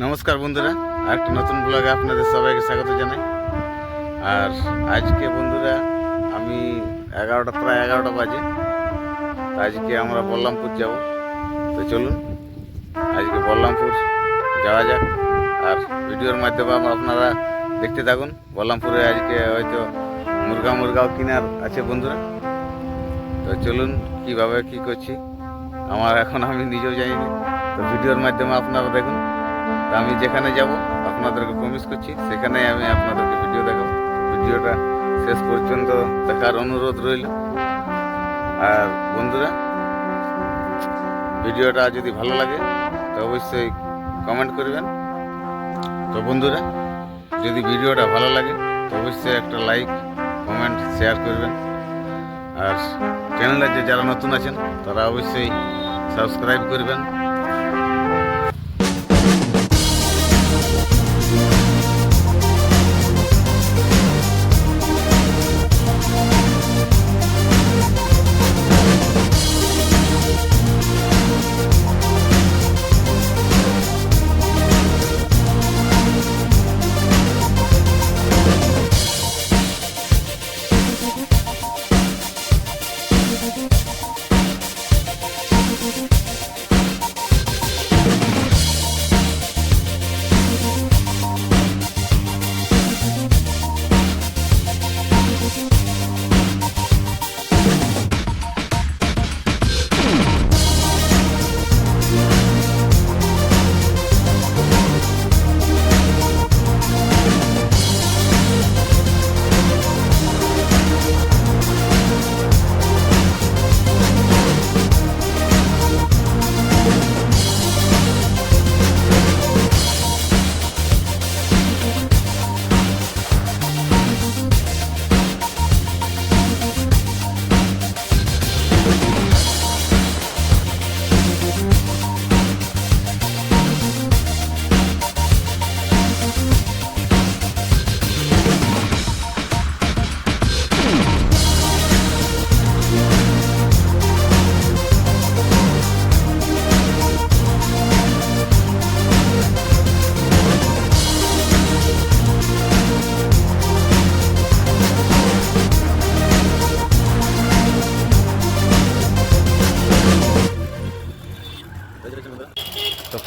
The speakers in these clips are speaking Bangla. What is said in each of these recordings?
নমস্কার বন্ধুরা, আরেকটা নতুন ব্লগে আপনাদের সবাইকে স্বাগত জানাই। আর আজকে বন্ধুরা, আমি এগারোটা, প্রায় এগারোটা বাজে। আজকে আমরা বল্লামপুর যাব। তো চলুন, আজকে বল্লামপুর যাওয়া যাক। আর ভিডিওর মাধ্যমে আপনারা দেখতে থাকুন, বল্লামপুরে আজকে হয়তো মুরগা মুরগাও কেনার আছে বন্ধুরা। তো চলুন, কীভাবে, কি করছি? আমার এখন আমি নিজেও জানি তো ভিডিওর মাধ্যমে আপনারা দেখুন। তো আমি যেখানে যাব, আপনাদেরকে প্রমিস করছি সেখানে আমি আপনাদেরকে ভিডিও দেখাবো। ভিডিওটা শেষ পর্যন্ত দেখার অনুরোধ রইল। আর বন্ধুরা, ভিডিওটা যদি ভালো লাগে, তো অবশ্যই কমেন্ট করবেন। তো বন্ধুরা, যদি ভিডিওটা ভালো লাগে, তো অবশ্যই একটা লাইক কমেন্ট শেয়ার করবেন। আর চ্যানেলে যে যারা নতুন আছেন, তারা অবশ্যই সাবস্ক্রাইব করবেন।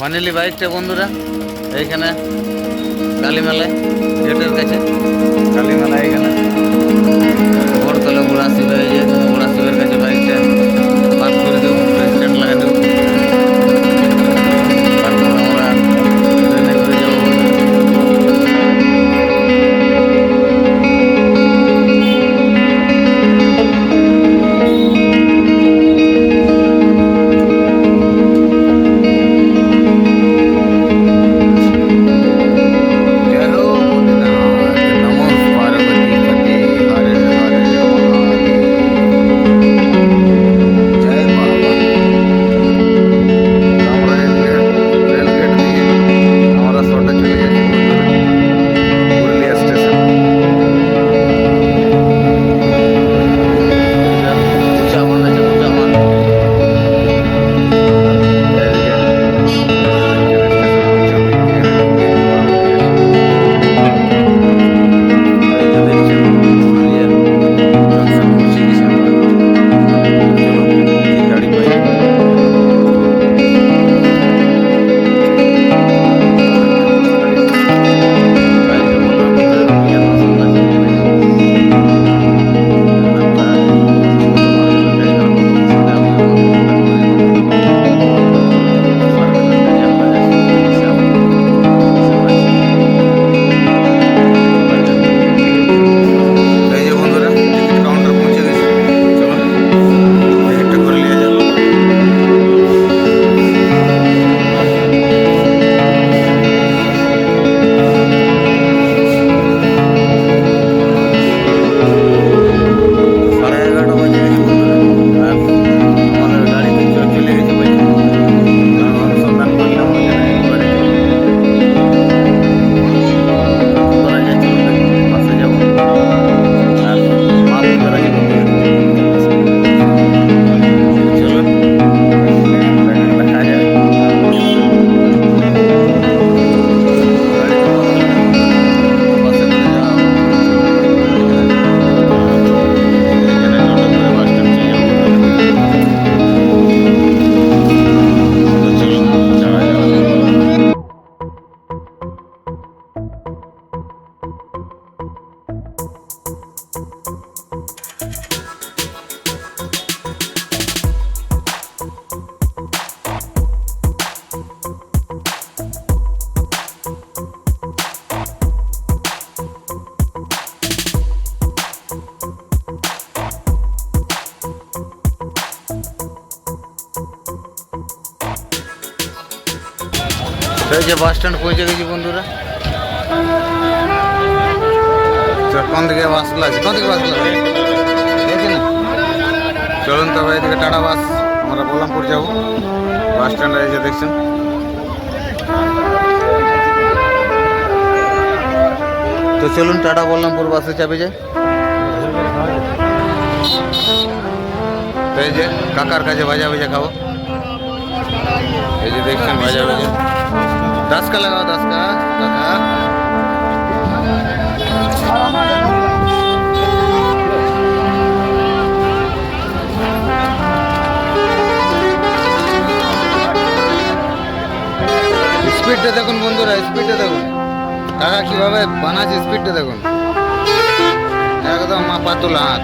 ফাইনালি বাইকটা বন্ধুরা এইখানে কালীমেলায় গেটের কাছে। কালীমেলা এখানে বড়তলা বুড়া ছিল এই যে। যে বাস স্ট্যান্ড পৌঁছে গেছি বন্ধুরা। কোন দিকে বাসগুলো আছে? কোন দিকে বাসগুলো আছে? দেখি না। চলুন তবে এদিকে টাটা বাস, আমরা বলরামপুর যাব। বাস স্ট্যান্ডে যে দেখছেন। তো চলুন টাটা বলরামপুর বাসে চাপে তো এই যে কাকার কাছে ভাজা ভেজা খাব। এই যে দেখছেন ভাজা ভেজা দশ কা লাগাও দশ কা কাকা স্পিডটা দেখুন বন্ধুরা স্পিডটা দেখুন। কাকা কীভাবে বানাচ্ছে স্পিডটা দেখুন। একদম মাপা তোলা হাত।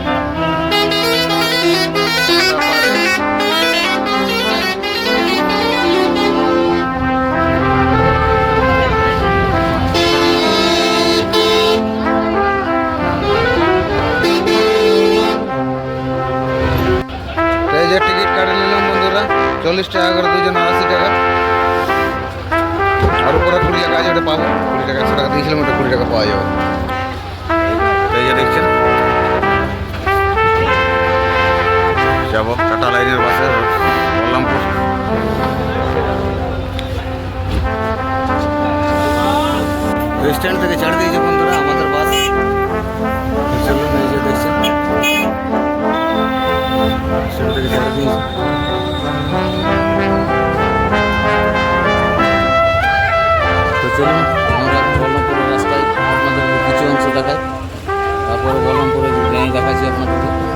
চল্লিশ টাকা করে দুজন আশি টাকা। আর উপরে কুড়ি টাকা আছে ওটা পাবো, কুড়ি টাকা, একশো টাকা দিয়েছিলাম ওটা কুড়ি টাকা পাওয়া যাবে। দেখছেন? যাব টাটা লাইনের বাসে বললামপুর। স্ট্যান্ড থেকে ছাড় দিয়েছে বন্ধুরা, আমাদের বাস স্ট্যান্ড থেকে ছাড় দিয়েছে। চলুন আমরা বলরামপুরের রাস্তায় আপনাদের কিছু অংশ দেখাই। তারপরে বলরামপুরের গাড়ি দেখাচ্ছি আপনাদেরকে।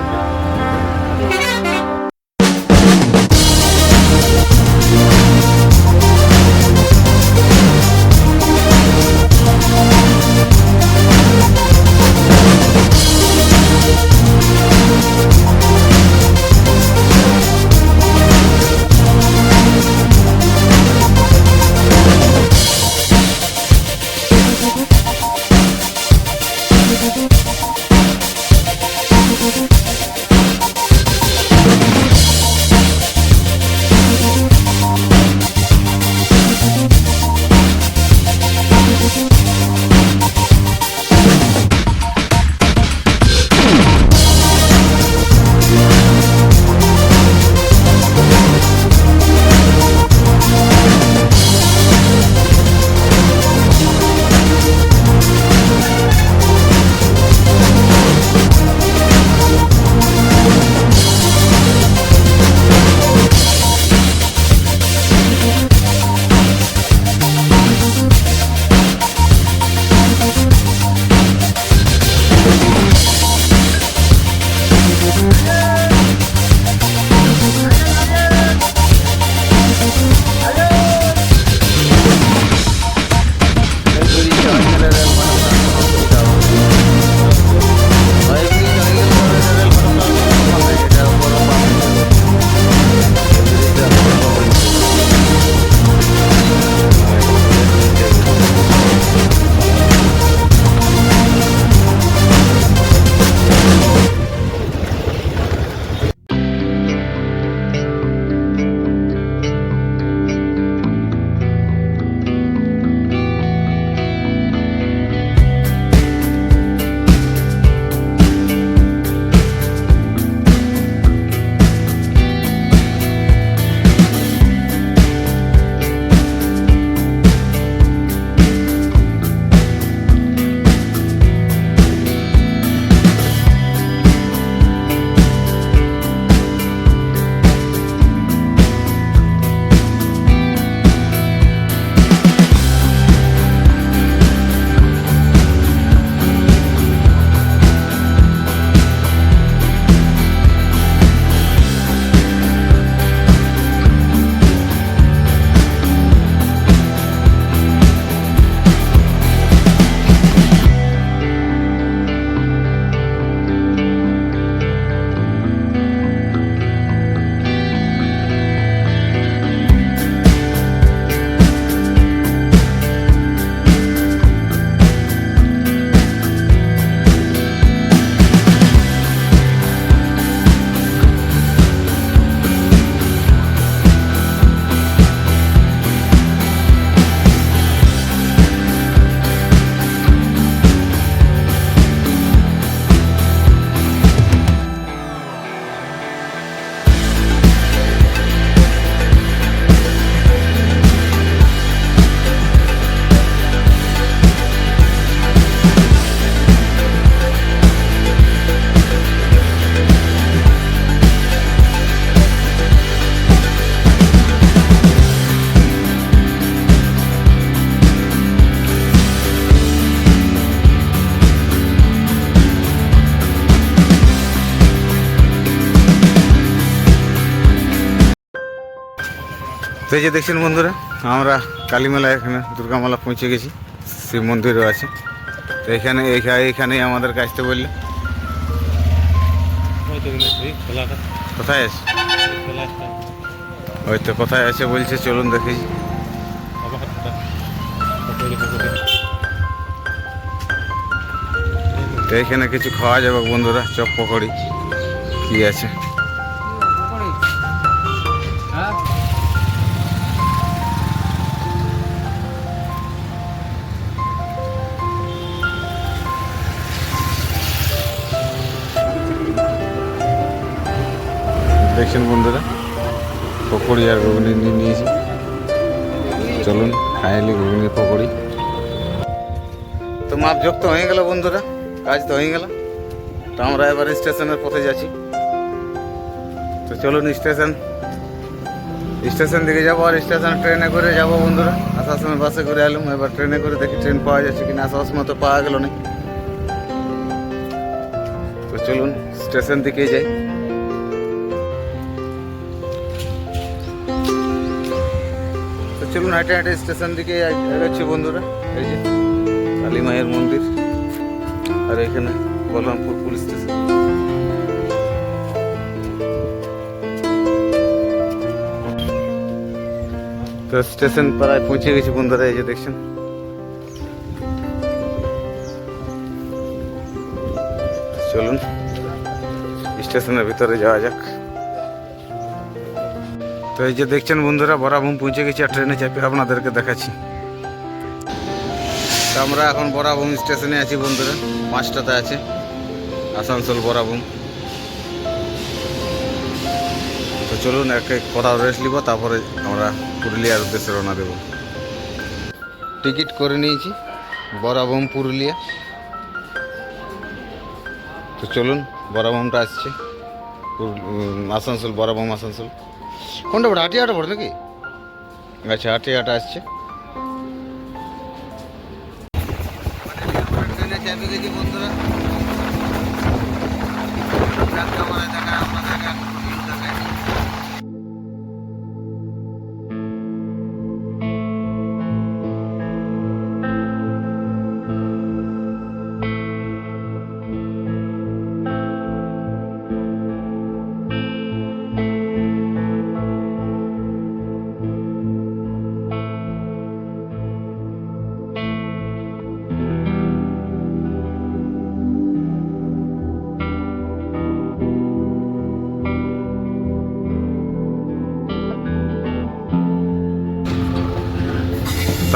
তো যে দেখছেন বন্ধুরা, আমরা কালীমেলা এখানে, দুর্গামেলা পৌঁছে গেছি, শিব মন্দিরও আছে। তো এখানে এখা- এখানেই আমাদেরকে আসতে বললে। কোথায় আছে? ওই তো কোথায় আছে বলছে, চলুন দেখি। আবার হাতটা পকড়ি পকড়ি তো এখানে কিছু খাওয়া যাবে বন্ধুরা, চপ পকড়ি, কি আছে? দেখছেন বন্ধুরা? পকোড়ি আর ঘুগনি নিয়ে নিয়েছি। চলুন খাইলি ঘুগনি পকোড়ি। তো মাপ যোগ তো হয়ে গেল বন্ধুরা, কাজ তো হয়ে গেল। তো আমরা এবার স্টেশনের পথে যাচ্ছি। তো চলুন স্টেশন স্টেশন দিকে যাব আর স্টেশন ট্রেনে করে যাব বন্ধুরা। আসার সময় বাসে করে এলাম, এবার ট্রেনে করে দেখি ট্রেন পাওয়া যাচ্ছে কিনা, আসার সময় তো পাওয়া গেল না। তো চলুন, স্টেশন দিকে যাই। চলুন হাঁটে হাঁটে স্টেশন দিকে এগোচ্ছি বন্ধুরা। এই যে কালী মায়ের মন্দির আর এখানে বলরামপুর পুলিশ স্টেশন। তো স্টেশন প্রায় পৌঁছে গেছি বন্ধুরা, এই যে দেখছেন। চলুন, স্টেশনের ভিতরে যাওয়া যাক। তো এই যে দেখছেন বন্ধুরা, বরাভূম পৌঁছে গেছি আর ট্রেনে চাপে আপনাদেরকে দেখাচ্ছি। তো আমরা এখন বরাভূম স্টেশনে আছি বন্ধুরা, পাঁচটাতে আছে, আসানসোল বরাভূম। তো চলুন, এক এক কটা রেস্ট নিব, তারপরে আমরা পুরুলিয়ার উদ্দেশ্যে রওনা দেব। টিকিট করে নিয়েছি, বরাভূম পুরুলিয়া। তো চলুন, বরাভূমটা আসছে। আসানসোল, বরাভূম আসানসোল। কোনটা পড়ে হাটিয়াটা পড়ে নাকি? আচ্ছা হাটিয়াটা আসছে। বন্ধুরা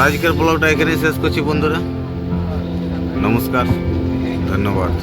আজকের ব্লগটা এখানেই শেষ করছি বন্ধুরা। নমস্কার ধন্যবাদ।